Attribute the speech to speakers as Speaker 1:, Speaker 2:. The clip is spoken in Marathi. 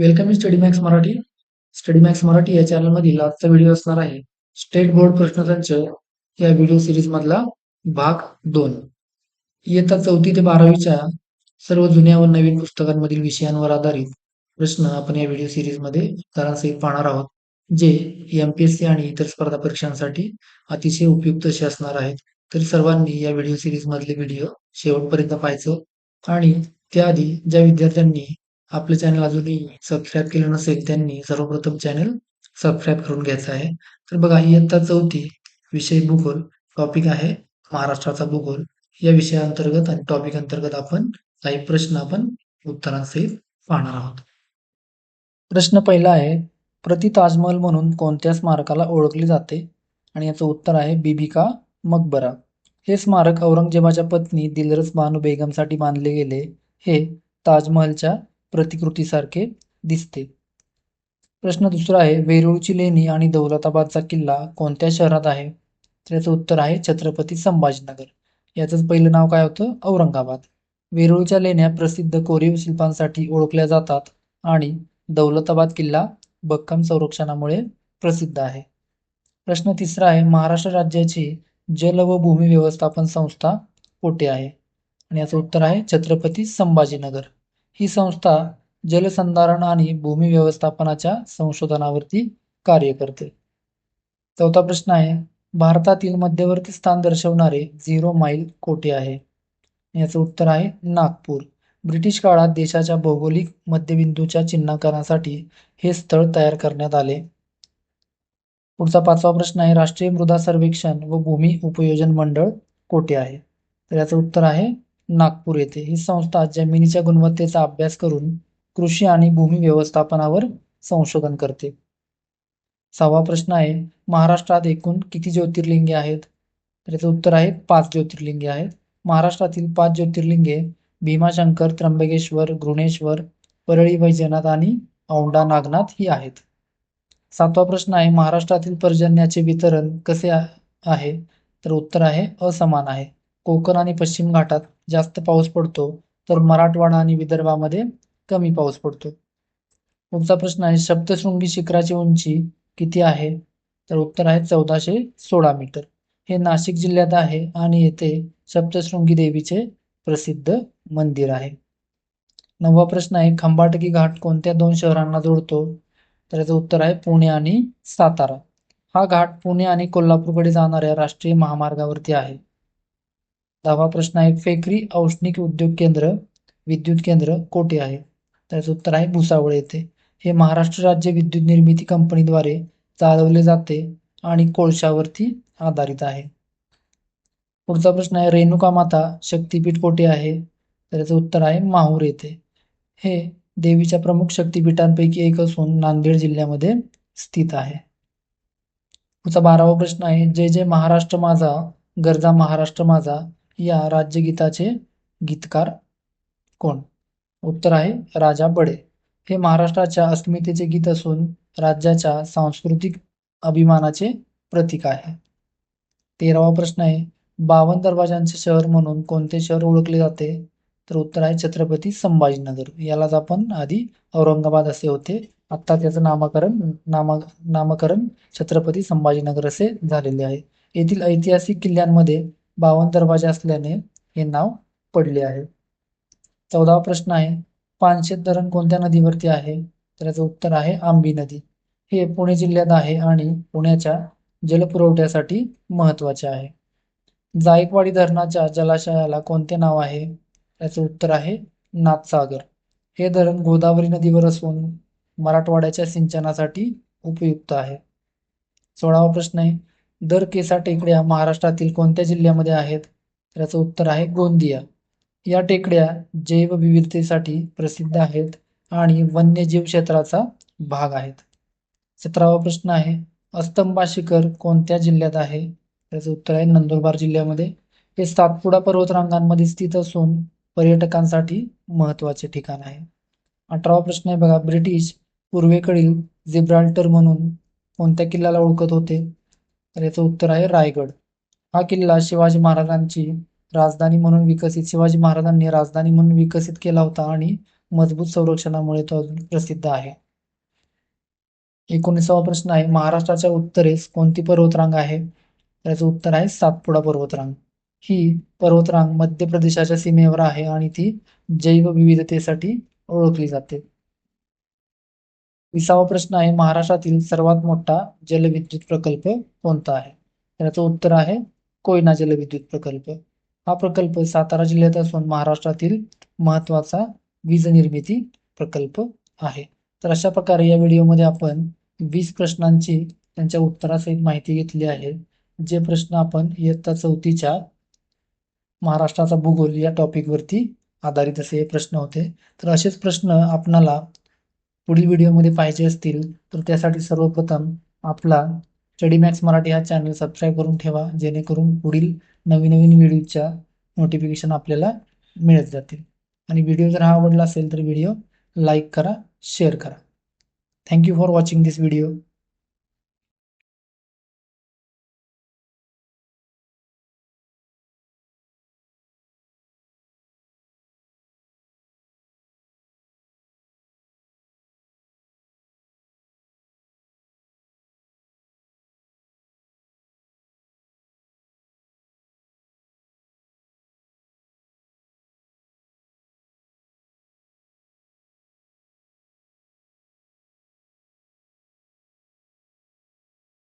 Speaker 1: Welcome in Study Max Marathi Study Max Marathi या चॅनलमधील आजचा व्हिडिओ असणार आहे. स्टेट बोर्ड प्रश्नसंच या व्हिडिओ सिरीज मधला भाग दोन. इयत्ता चौथी ते बारावीच्या सर्व जुन्या व नवीन पुस्तकांमधील विषयांवर आधारित प्रश्न आपण या व्हिडिओ सिरीजमध्ये उत्तरांसहित पाहणार आहोत जे एमपीएससी आणि इतर स्पर्धा परीक्षांसाठी अतिशय उपयुक्त असे असणार आहेत. तर सर्वांनी या व्हिडिओ सिरीज मधले व्हिडिओ शेवटपर्यंत पाहायचं आणि त्याआधी ज्या विद्यार्थ्यांनी आपलं चॅनल अजूनही सबस्क्राईब केलं नसेल त्यांनी सर्वप्रथम चॅनल सबस्क्राईब करून घ्यायचं आहे. तर बघा इयत्ता चौथी विषय भूगोल टॉपिक आहे महाराष्ट्राचा भूगोल. या विषयाअंतर्गत आणि टॉपिक अंतर्गत आपण काही प्रश्न आपण उत्तरांसहित पाहणार आहोत. प्रश्न पहिला आहे प्रति ताजमहल म्हणून कोणत्या स्मारकाला ओळखले जाते? आणि याचं उत्तर आहे बिबिका मकबरा. हे स्मारक औरंगजेबाच्या पत्नी दिलरस बानू बेगमसाठी बांधले गेले. हे ताजमहलच्या प्रतिकृतीसारखे दिसते. प्रश्न दुसरा आहे वेरूळची लेणी आणि दौलताबादचा किल्ला कोणत्या शहरात आहे? तर याचं उत्तर आहे छत्रपती संभाजीनगर. याचंच पहिलं नाव काय होतं? औरंगाबाद. वेरूळच्या लेण्या प्रसिद्ध कोरीव शिल्पांसाठी ओळखल्या जातात आणि दौलताबाद किल्ला बक्कम संरक्षणामुळे प्रसिद्ध आहे. प्रश्न तिसरा आहे महाराष्ट्र राज्याची जल व भूमी व्यवस्थापन संस्था कोठे आहे? आणि याचं उत्तर आहे छत्रपती संभाजीनगर. ही संस्था जलसंधारण आणि भूमी व्यवस्थापनाच्या संशोधनावरती कार्य करते. चौथा प्रश्न आहे भारतातील मध्यवर्ती स्थान दर्शवणारे झिरो माईल कोठे आहे? याचं उत्तर आहे नागपूर. ब्रिटिश काळात देशाच्या भौगोलिक मध्यबिंदूच्या चिन्हांकनासाठी हे स्थळ तयार करण्यात आले. पुढचा पाचवा प्रश्न आहे राष्ट्रीय मृदा सर्वेक्षण व भूमी उपयोजन मंडळ कोठे आहे? तर याचं उत्तर आहे नागपूर येथे. ही संस्था जमिनीच्या गुणवत्तेचा अभ्यास करून कृषी आणि भूमी व्यवस्थापनावर संशोधन करते. सहावा प्रश्न आहे महाराष्ट्रात एकूण किती ज्योतिर्लिंगे आहेत? तर याचं उत्तर आहे पाच ज्योतिर्लिंगे आहेत. महाराष्ट्रातील पाच ज्योतिर्लिंगे भीमाशंकर त्र्यंबकेश्वर घृणेश्वर परळी वैजनाथ आणि औंढा नागनाथ ही आहेत. सातवा प्रश्न आहे महाराष्ट्रातील पर्जन्याचे वितरण कसे आहे? तर उत्तर आहे असमान आहे. कोकण आणि पश्चिम घाटात जास्त पाऊस पडतो तर मराठवाडा आणि विदर्भामध्ये कमी पाऊस पडतो. पुढचा प्रश्न आहे सप्तशृंगी शिखराची उंची किती आहे? तर उत्तर आहे चौदाशे सोळा मीटर. हे नाशिक जिल्ह्यात आहे आणि येथे सप्तशृंगी देवीचे प्रसिद्ध मंदिर आहे. नववा प्रश्न आहे खंबाटकी घाट कोणत्या दोन शहरांना जोडतो? तर याचं उत्तर आहे पुणे आणि सातारा. हा घाट पुणे आणि कोल्हापूरकडे जाणाऱ्या राष्ट्रीय महामार्गावरती आहे. दहावा प्रश्न आहे फेकरी औष्णिक उद्योग केंद्र विद्युत केंद्र कोठे आहे? त्याचं उत्तर आहे भुसावळ येथे. हे महाराष्ट्र राज्य विद्युत निर्मिती कंपनीद्वारे चालवले जाते आणि कोळशावरती आधारित आहे. पुढचा प्रश्न आहे रेणुका माता शक्तीपीठ कोठे आहे? तर याचं उत्तर आहे माहूर येथे. हे देवीच्या प्रमुख शक्तीपीठांपैकी एक असून नांदेड जिल्ह्यामध्ये स्थित आहे. पुढचा बारावा प्रश्न आहे जय जय महाराष्ट्र माझा गरजा महाराष्ट्र माझा या राज्यगीताचे गीतकार कोण? उत्तर आहे राजा बडे. हे महाराष्ट्राच्या अस्मितेचे गीत असून राज्याच्या सांस्कृतिक अभिमानाचे प्रतीक आहे. तेरावा प्रश्न आहे बावन दरवाजांचे शहर म्हणून कोणते शहर ओळखले जाते? तर उत्तर आहे छत्रपती संभाजीनगर. यालाच आपण आधी औरंगाबाद असे होते. आत्ता त्याचं नामकरण नाम नामकरण छत्रपती संभाजीनगर असे झालेले आहे. येथील ऐतिहासिक किल्ल्यांमध्ये बावन दरवाजे असल्याने हे नाव पडले आहे. चौदावा प्रश्न आहे पानशेत धरण कोणत्या नदीवरती आहे? तर याचं उत्तर आहे आंबी नदी. हे पुणे जिल्ह्यात आहे आणि पुण्याच्या जलपुरवठ्यासाठी महत्त्वाचे आहे. जायकवाडी धरणाच्या जलाशयाला कोणते नाव आहे? त्याचं उत्तर आहे नाथसागर. हे धरण गोदावरी नदीवर असून मराठवाड्याच्या सिंचनासाठी उपयुक्त आहे. सोळावा प्रश्न आहे दर केसा टेकड्या महाराष्ट्रातील कोणत्या जिल्ह्यामध्ये आहेत? तर याचं उत्तर आहे गोंदिया. या टेकड्या जैवविविधतेसाठी प्रसिद्ध आहेत आणि वन्यजीव क्षेत्राचा भाग आहेत. सतरावा प्रश्न आहे अस्तंबा शिखर कोणत्या जिल्ह्यात आहे? त्याचं उत्तर आहे नंदुरबार जिल्ह्यामध्ये. हे सातपुडा पर्वतरांगांमध्ये स्थित असून पर्यटकांसाठी महत्त्वाचे ठिकाण आहे. अठरावा प्रश्न आहे बघा ब्रिटिश पूर्वेकडील जिब्राल्टर म्हणून कोणत्या किल्ल्याला ओळखत होते? तर याचं उत्तर आहे रायगड. हा किल्ला शिवाजी महाराजांची राजधानी म्हणून विकसित शिवाजी महाराजांनी राजधानी म्हणून विकसित केला होता आणि मजबूत संरक्षणामुळे तो अजून प्रसिद्ध आहे. एकोणीसावा प्रश्न आहे महाराष्ट्राच्या उत्तरेस कोणती पर्वतरांग आहे? त्याचं उत्तर आहे सातपुडा पर्वतरांग. ही पर्वतरांग मध्य प्रदेशाच्या सीमेवर आहे आणि ती जैवविविधतेसाठी ओळखली जाते. विसावा प्रश्न आहे महाराष्ट्रातील सर्वात मोठा जलविद्युत प्रकल्प कोणता आहे? त्याचं उत्तर आहे कोयना जलविद्युत प्रकल्प. हा प्रकल्प सातारा जिल्ह्यात असून महाराष्ट्रातील महत्त्वाचा वीज निर्मिती प्रकल्प आहे. तर अशा प्रकारे या व्हिडिओमध्ये आपण वीस प्रश्नांची त्यांच्या उत्तरासहित माहिती घेतली आहे. जे प्रश्न आपण इयत्ता चौथीच्या महाराष्ट्राचा भूगोल या टॉपिकवरती आधारित असे हे प्रश्न होते. तर असेच प्रश्न आपणाला पुढील व्हिडिओमध्ये पाहिजे असतील तर त्यासाठी सर्वप्रथम आपला स्टडी मॅक्स मराठी हा चॅनल सबस्क्राईब करून ठेवा जेणेकरून पुढील नवीन नवीन व्हिडिओच्या नोटिफिकेशन आपल्याला मिळत जातील. आणि व्हिडिओ जर हा आवडला असेल तर व्हिडिओ लाईक करा शेअर करा. Thank you for watching this video